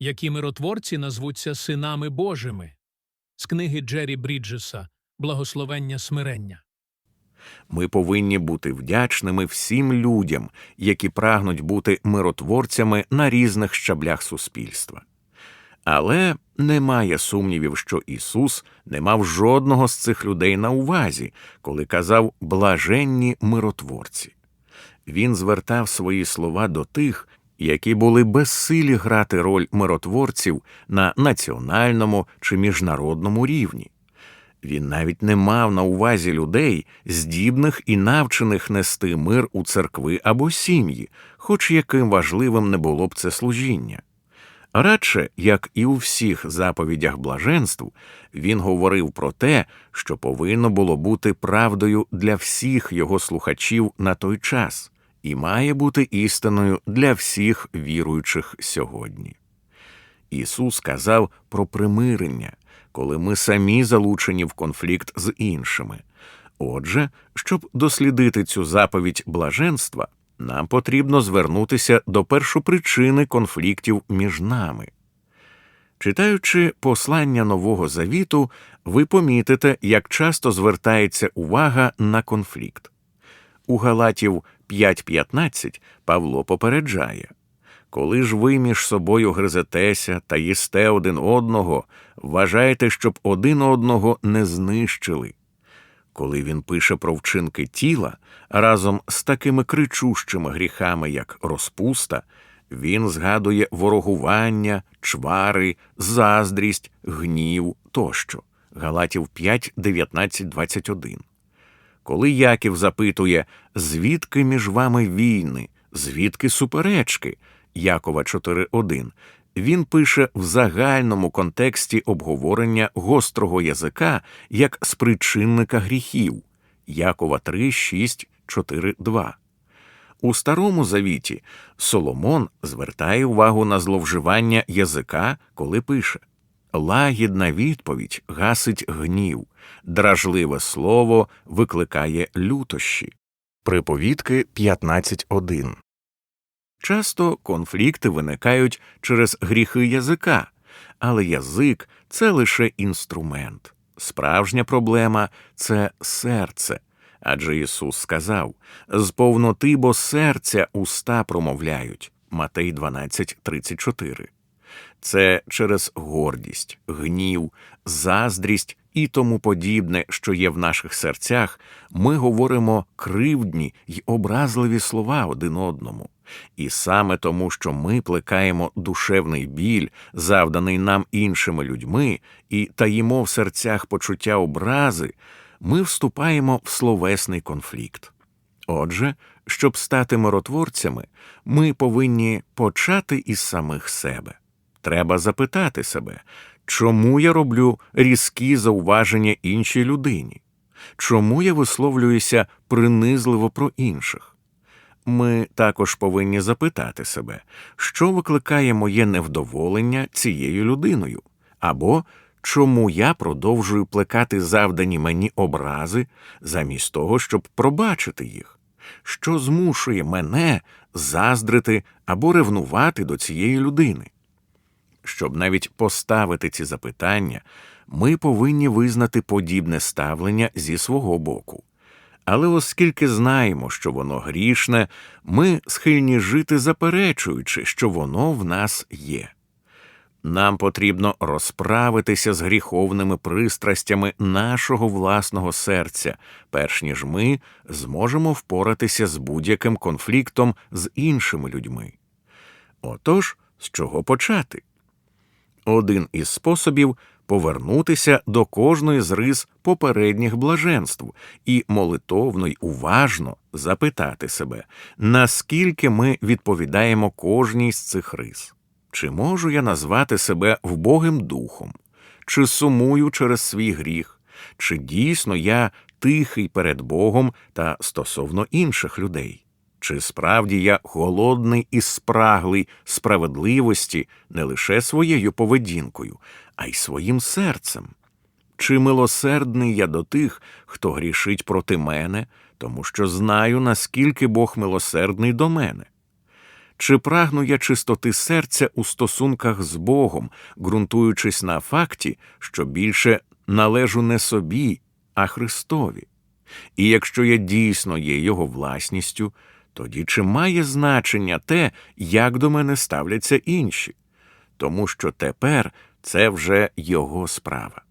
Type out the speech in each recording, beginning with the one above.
які миротворці назвуться синами Божими. З книги Джері Бріджеса Благословення смирення. Ми повинні бути вдячними всім людям, які прагнуть бути миротворцями на різних щаблях суспільства. Але немає сумнівів, що Ісус не мав жодного з цих людей на увазі, коли казав блаженні миротворці. Він звертав свої слова до тих, які були безсилі грати роль миротворців на національному чи міжнародному рівні. Він навіть не мав на увазі людей, здібних і навчених нести мир у церкви або сім'ї, хоч яким важливим не було б це служіння. Радше, як і у всіх заповідях блаженств, він говорив про те, що повинно було бути правдою для всіх його слухачів на той час, і має бути істиною для всіх віруючих сьогодні. Ісус казав про примирення, коли ми самі залучені в конфлікт з іншими. Отже, щоб дослідити цю заповідь блаженства, нам потрібно звернутися до першопричини конфліктів між нами. Читаючи послання Нового Завіту, ви помітите, як часто звертається увага на конфлікт. У Галатів 5.15 Павло попереджає коли ж ви між собою гризетеся та їсте один одного, вважайте, щоб один одного не знищили. Коли він пише про вчинки тіла разом з такими кричущими гріхами, як розпуста, він згадує ворогування, чвари, заздрість, гнів тощо. Галатів 5, 19, 21. Коли Яків запитує, звідки між вами війни, звідки суперечки, Якова 4.1, він пише в загальному контексті обговорення гострого язика як спричинника гріхів. Якова 3, 6, 4, 2. У Старому Завіті Соломон звертає увагу на зловживання язика, коли пише Лагідна відповідь гасить гнів, дражливе слово викликає лютощі. Приповідки 15.1 Часто конфлікти виникають через гріхи язика, але язик це лише інструмент. Справжня проблема це серце. Адже Ісус сказав з повноти бо серця уста промовляють Матей 12.34. Це через гордість, гнів, заздрість і тому подібне, що є в наших серцях, ми говоримо кривдні й образливі слова один одному. І саме тому, що ми плекаємо душевний біль, завданий нам іншими людьми, і таїмо в серцях почуття образи, ми вступаємо в словесний конфлікт. Отже, щоб стати миротворцями, ми повинні почати із самих себе. Треба запитати себе, чому я роблю різкі зауваження іншій людині, чому я висловлююся принизливо про інших. Ми також повинні запитати себе, що викликає моє невдоволення цією людиною, або чому я продовжую плекати завдані мені образи замість того, щоб пробачити їх, що змушує мене заздрити або ревнувати до цієї людини. Щоб навіть поставити ці запитання, ми повинні визнати подібне ставлення зі свого боку. Але оскільки знаємо, що воно грішне, ми схильні жити заперечуючи, що воно в нас є. Нам потрібно розправитися з гріховними пристрастями нашого власного серця, перш ніж ми зможемо впоратися з будь-яким конфліктом з іншими людьми. Отож, з чого почати? Один із способів повернутися до кожної з рис попередніх блаженств і молитовно й уважно запитати себе, наскільки ми відповідаємо кожній з цих рис. Чи можу я назвати себе вбогим духом, чи сумую через свій гріх, чи дійсно я тихий перед Богом та стосовно інших людей? Чи справді я голодний і спраглий справедливості не лише своєю поведінкою, а й своїм серцем? Чи милосердний я до тих, хто грішить проти мене, тому що знаю, наскільки Бог милосердний до мене? Чи прагну я чистоти серця у стосунках з Богом, ґрунтуючись на факті, що більше належу не собі, а Христові? І якщо я дійсно є Його власністю, тоді чи має значення те, як до мене ставляться інші? Тому що тепер це вже Його справа.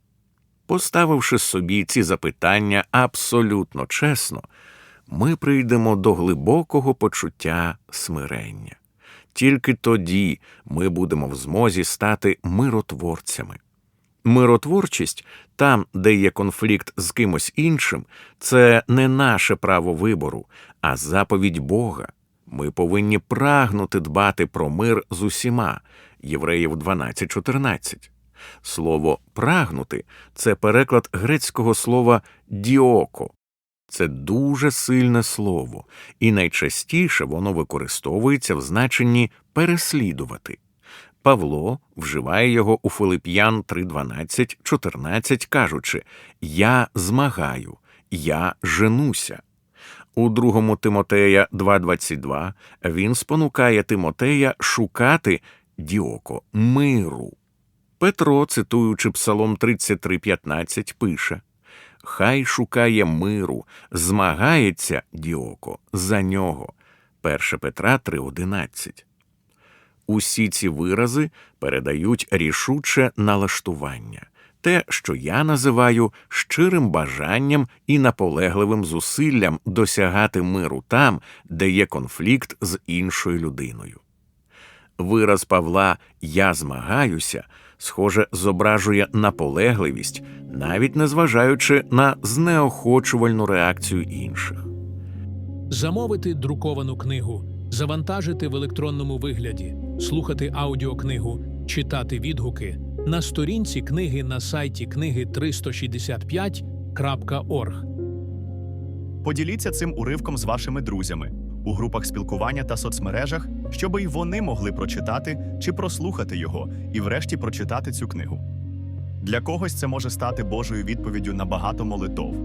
Поставивши собі ці запитання абсолютно чесно, ми прийдемо до глибокого почуття смирення. Тільки тоді ми будемо в змозі стати миротворцями. Миротворчість там, де є конфлікт з кимось іншим, це не наше право вибору, а заповідь Бога. Ми повинні прагнути дбати про мир з усіма. Євреїв 12.14. Слово прагнути це переклад грецького слова діоко. Це дуже сильне слово, і найчастіше воно використовується в значенні переслідувати. Павло вживає його у Филип'ян 3.12, 14, кажучи Я змагаю, я женуся. У 2 Тимотея 2.22 він спонукає Тимотея шукати діоко миру. Петро, цитуючи Псалом 33.15, пише Хай шукає миру, змагається діоко за нього. 1 Петра 3.11. Усі ці вирази передають рішуче налаштування, те, що я називаю щирим бажанням і наполегливим зусиллям досягати миру там, де є конфлікт з іншою людиною. Вираз Павла Я змагаюся схоже зображує наполегливість, навіть незважаючи на знеохочувальну реакцію інших. Замовити друковану книгу, завантажити в електронному вигляді, слухати аудіокнигу, читати відгуки на сторінці книги на сайті книги 365.org. Поділіться цим уривком з вашими друзями у групах спілкування та соцмережах, щоб і вони могли прочитати чи прослухати його і врешті прочитати цю книгу. Для когось це може стати Божою відповіддю на багато молитов,